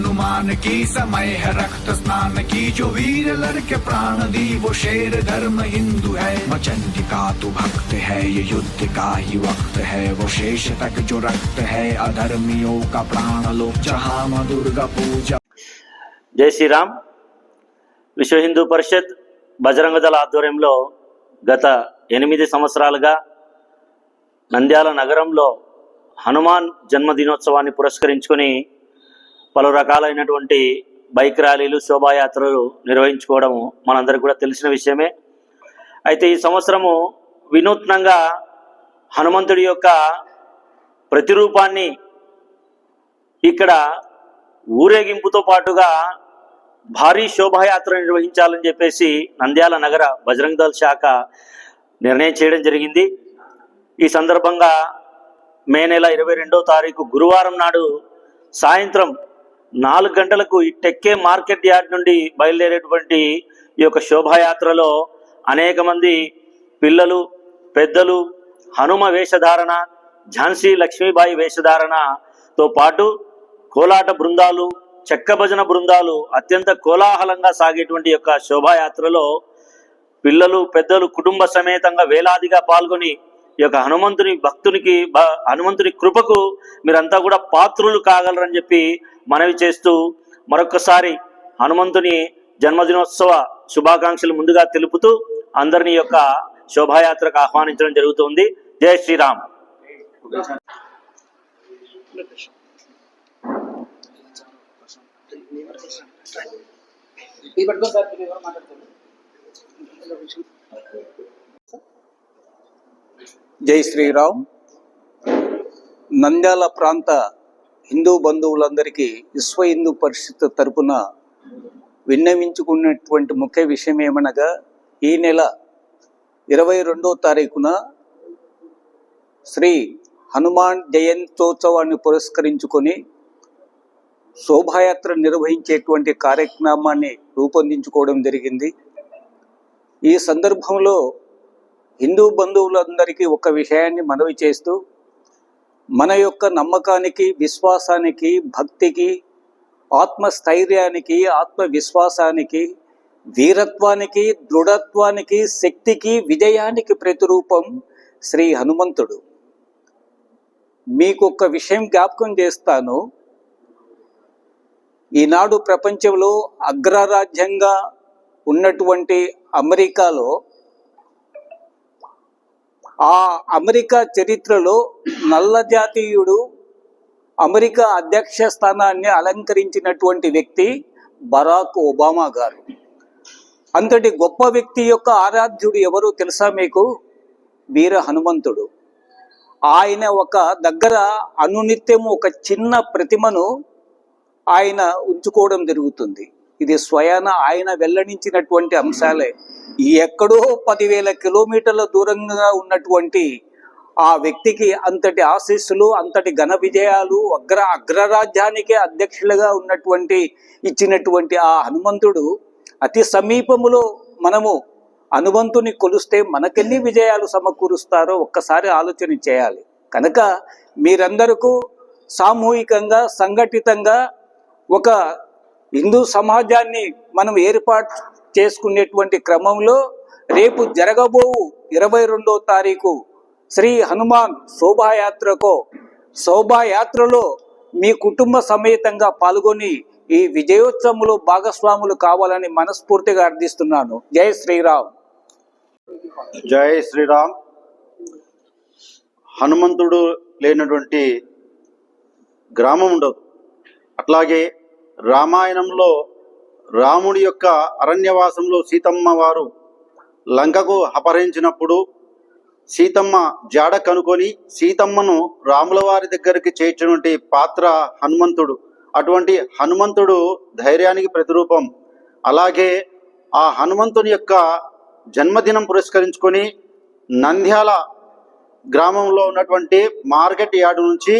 हनुमान की समय है रक्त स्नान की जो वीर लड़के प्राण दी वो शेर धर्म हिंदू है मचंडिका तू भक्त है ये युद्ध का ही वक्त है वो शेष तक जो रक्त है अधर्मियों का प्राण लो जहाँ माँ दुर्गा पूजा జై శ్రీరామ్ విశ్వ హిందూ పరిషత్ బజరంగ దళ ఆధ్వర్యంలో గత ఎనిమిది సంవత్సరాలుగా నంద్యాల నగరంలో హనుమాన్ జన్మదినోత్సవాన్ని పురస్కరించుకొని పలు రకాలైనటువంటి బైక్ ర్యాలీలు శోభాయాత్రలు నిర్వహించుకోవడం మనందరికి కూడా తెలిసిన విషయమే. అయితే ఈ సంవత్సరము వినూత్నంగా హనుమంతుడి యొక్క ప్రతిరూపాన్ని ఇక్కడ ఊరేగింపుతో పాటుగా భారీ శోభాయాత్ర నిర్వహించాలని చెప్పేసి నంద్యాల నగర బజరంగ దళ శాఖ నిర్ణయం చేయడం జరిగింది. ఈ సందర్భంగా మే నెల ఇరవై రెండో తారీఖు గురువారం నాడు సాయంత్రం నాలుగు గంటలకు ఈ టెక్కే మార్కెట్ యార్డ్ నుండి బయలుదేరేటువంటి ఈ యొక్క శోభాయాత్రలో అనేక మంది పిల్లలు పెద్దలు హనుమ వేషధారణ ఝాన్సీ లక్ష్మీబాయి వేషధారణతో పాటు కోలాట బృందాలు చెక్క భజన బృందాలు అత్యంత కోలాహలంగా సాగేటువంటి యొక్క శోభాయాత్రలో పిల్లలు పెద్దలు కుటుంబ సమేతంగా వేలాదిగా పాల్గొని ఈ యొక్క హనుమంతుని భక్తునికి హనుమంతుని కృపకు మీరంతా కూడా పాత్రులు కాగలరని చెప్పి మనవి చేస్తూ మరొకసారి హనుమంతుని జన్మదినోత్సవ శుభాకాంక్షలు ముందుగా తెలుపుతూ అందరినీ యొక్క శోభాయాత్రకు ఆహ్వానించడం జరుగుతుంది. జై శ్రీరామ్. ఈ సార్ మీరు జై శ్రీరామ్. నంద్యాల ప్రాంత హిందూ బంధువులందరికీ విశ్వ హిందూ పరిషత్ తరపున విన్నవించుకున్నటువంటి ముఖ్య విషయం ఏమనగా ఈ నెల ఇరవై రెండో తారీఖున శ్రీ హనుమాన్ జయంతోత్సవాన్ని పురస్కరించుకొని శోభాయాత్ర నిర్వహించేటువంటి కార్యక్రమాన్ని రూపొందించుకోవడం జరిగింది. ఈ సందర్భంలో హిందూ బంధువులందరికీ ఒక విషయాన్ని మనవి చేస్తూ మన యొక్క నమ్మకానికి విశ్వాసానికి భక్తికి ఆత్మస్థైర్యానికి ఆత్మవిశ్వాసానికి వీరత్వానికి దృఢత్వానికి శక్తికి విజయానికి ప్రతిరూపం శ్రీ హనుమంతుడు. మీకు ఒక విషయం జ్ఞాపకం చేస్తాను. ఈనాడు ప్రపంచంలో అగ్రరాజ్యంగా ఉన్నటువంటి అమెరికాలో ఆ అమెరికా చరిత్రలో నల్ల జాతీయుడు అమెరికా అధ్యక్ష స్థానాన్ని అలంకరించినటువంటి వ్యక్తి బరాక్ ఒబామా గారు. అంతటి గొప్ప వ్యక్తి యొక్క ఆరాధ్యుడు ఎవరు తెలుసా మీకు? వీర హనుమంతుడు. ఆయన ఒక దగ్గర అనునిత్యము ఒక చిన్న ప్రతిమను ఆయన ఉంచుకోవడం జరుగుతుంది. ఇది స్వయాన ఆయన వెల్లడించినటువంటి అంశాలే. ఎక్కడో పదివేల కిలోమీటర్ల దూరంగా ఉన్నటువంటి ఆ వ్యక్తికి అంతటి ఆశీస్సులు అంతటి ఘన విజయాలు అగ్ర అగ్రరాజ్యానికే అధ్యక్షులుగా ఉన్నటువంటి ఇచ్చినటువంటి ఆ హనుమంతుడు అతి సమీపములో మనము హనుమంతుని కొలిస్తే మనకెన్ని విజయాలు సమకూరుస్తారో ఒక్కసారి ఆలోచన చేయాలి. కనుక మీరందరకు సామూహికంగా సంఘటితంగా ఒక హిందూ సమాజాన్ని మనం ఏర్పాటు చేసుకునేటువంటి క్రమంలో రేపు జరగబోవు ఇరవై రెండో తారీఖు శ్రీ హనుమాన్ శోభాయాత్రకు శోభాయాత్రలో మీ కుటుంబ సమేతంగా పాల్గొని ఈ విజయోత్సవంలో భాగస్వాములు కావాలని మనస్ఫూర్తిగా అర్థిస్తున్నాను. జై శ్రీరామ్. జై శ్రీరామ్. హనుమంతుడు లేనటువంటి గ్రామం ఉండదు. అట్లాగే రామాయణంలో రాముడి యొక్క అరణ్యవాసంలో సీతమ్మ వారు లంకకు అపహరించినప్పుడు సీతమ్మ జాడ కనుకొని సీతమ్మను రాముల వారి దగ్గరికి చేర్చినటువంటి పాత్ర హనుమంతుడు. అటువంటి హనుమంతుడు ధైర్యానికి ప్రతిరూపం. అలాగే ఆ హనుమంతుని యొక్క జన్మదినం పురస్కరించుకొని నంద్యాల గ్రామంలో ఉన్నటువంటి మార్కెట్ యార్డు నుంచి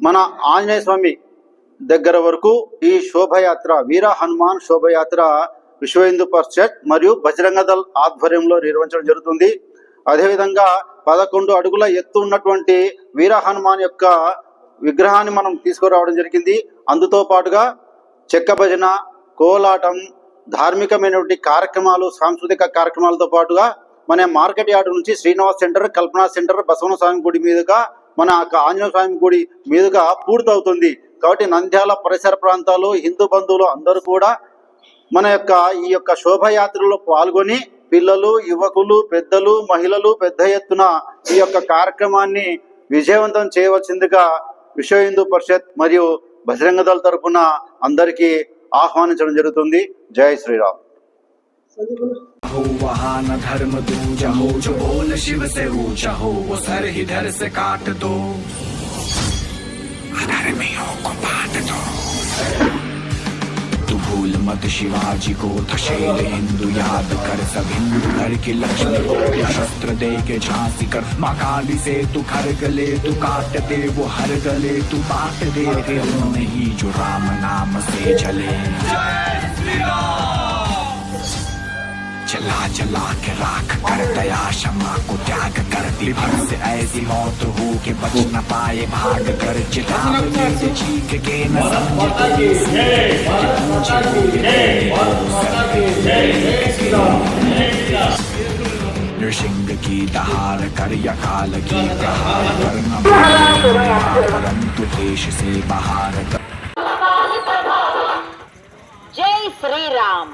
మన ఆంజనేయ స్వామి దగ్గర వరకు ఈ శోభయాత్ర వీర హనుమాన్ శోభయాత్ర విశ్వ హిందూ పరిషత్ మరియు బజరంగ దళ్ ఆధ్వర్యంలో నిర్వహించడం జరుగుతుంది. అదేవిధంగా పదకొండు అడుగుల ఎత్తు ఉన్నటువంటి వీర హనుమాన్ యొక్క విగ్రహాన్ని మనం తీసుకురావడం జరిగింది. అందుతో పాటుగా చెక్క భజన కోలాటం ధార్మికమైనటువంటి కార్యక్రమాలు సాంస్కృతిక కార్యక్రమాలతో పాటుగా మన మార్కెట్ యార్డ్ నుంచి శ్రీనివాస్ సెంటర్ కల్పనా సెంటర్ బసవన స్వామి గుడి మీదుగా మన యొక్క ఆంజనేయ స్వామి గుడి మీదుగా పూర్తవుతుంది. కాబట్టి నంద్యాల పరిసర ప్రాంతాలు హిందూ బంధువులు అందరూ కూడా మన యొక్క ఈ యొక్క శోభయాత్రలో పాల్గొని పిల్లలు యువకులు పెద్దలు మహిళలు పెద్ద ఎత్తున ఈ యొక్క కార్యక్రమాన్ని విజయవంతం చేయవలసిందిగా విశ్వ హిందూ పరిషత్ మరియు బజరంగ దళ తరపున అందరికీ ఆహ్వానించడం జరుగుతుంది జై శ్రీరామ్ हो वहाँ न धर्म दूजा हो जो बोल शिव से ऊंचा हो वो सर ही धर से काट दो भूल मत शिवाजी को थशेल हिंदू याद कर सब हिंदू घर की लक्ष्मी को शस्त्र दे के झांसी कर। माँ काली से तू खर गले, तू काट दे वो हर गले, तू बांट दे। नहीं जो राम नाम से चले। जला जला के राख कर दया क्षमा को त्याग कर दी। भर से ऐसी मौत हो के बच न पाए भाग कर चिता चीख के न नृसिंग की दहार कर यकाल की प्रहार कर परंतु देश से बाहर कर जय श्री राम।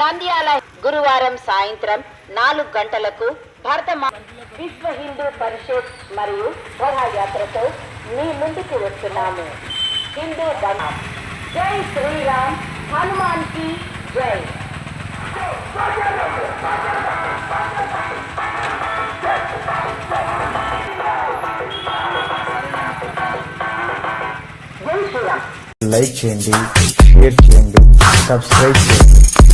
नंदियाला గురువారం సాయంత్రం నాలుగు గంటలకు భరత మా- విశ్వ హిందూ పరిషత్ మరియు శోభాయాత్రతో మీ ముందుకు వస్తున్నాము. హిందూ ధర్మం. జై శ్రీరామ్. హనుమాన్కి జై. జై శ్రీరామ్. లైక్ చేయండి షేర్ చేయండి సబ్స్క్రైబ్ చేయండి.